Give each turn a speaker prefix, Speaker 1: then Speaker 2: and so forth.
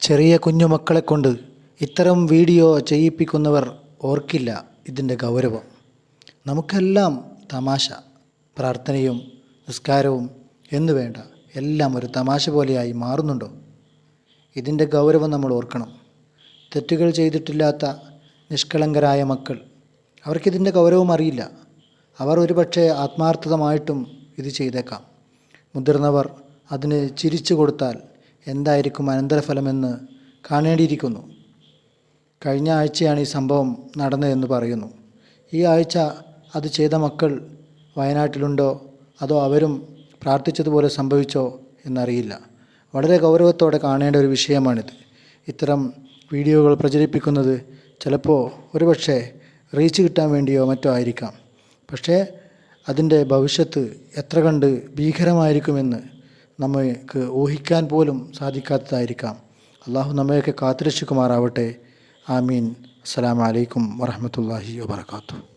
Speaker 1: ചെറിയ കുഞ്ഞുമക്കളെ കൊണ്ട് ഇത്തരം വീഡിയോ ചെയ്യിപ്പിക്കുന്നവർ ഓർക്കില്ല ഇതിന്റെ ഗൗരവം. നമുക്കെല്ലാം തമാശ പ്രാർത്ഥനയും നിസ്കാരവും എന്നു വേണ്ട എല്ലാം ഒരു തമാശ പോലെയായി മാറുന്നുണ്ടോ? ഇതിന്റെ ഗൗരവം നമ്മൾ ഓർക്കണം. തെറ്റുകൾ ചെയ്തിട്ടില്ലാത്ത നിഷ്കളങ്കരായ മക്കൾ അവർക്കിതിന്റെ ഗൗരവം അറിയില്ല. അവർ ഒരുപക്ഷെ ആത്മാർത്ഥതമായിട്ടും ഇത് ചെയ്തേക്കാം. മുതിർന്നവർ അതിന് ചിരിച്ചു കൊടുത്താൽ എന്തായിരിക്കും അനന്തരഫലമെന്ന് കാണേണ്ടിയിരിക്കുന്നു. കഴിഞ്ഞ ആഴ്ചയാണ് ഈ സംഭവം നടന്നതെന്ന് പറയുന്നു. ഈ ആഴ്ച അത് ചെയ്ത മക്കൾ വയനാട്ടിലുണ്ടോ? അതോ അവരും പ്രാർത്ഥിച്ചതുപോലെ സംഭവിച്ചോ എന്നറിയില്ല. വളരെ ഗൗരവത്തോടെ കാണേണ്ട ഒരു വിഷയമാണിത്. ഇത്തരം വീഡിയോകൾ പ്രചരിപ്പിക്കുന്നത് ചിലപ്പോൾ ഒരുപക്ഷെ റീച്ച് കിട്ടാൻ വേണ്ടിയോ മറ്റോ ആയിരിക്കാം. പക്ഷേ അതിന്റെ ഭവിഷ്യത്ത് എത്ര കണ്ട് ഭീകരമായിരിക്കുമെന്ന് നമുക്ക് ഊഹിക്കാൻ പോലും സാധിക്കാത്തതായിരിക്കാം. അള്ളാഹു നമ്മയൊക്കെ കാത്തിരക്ഷിക്കുമാറാവട്ടെ. ആമീൻ. അസ്സലാമു അലൈക്കും വറഹ്മത്തുള്ളാഹി വബർക്കാത്തു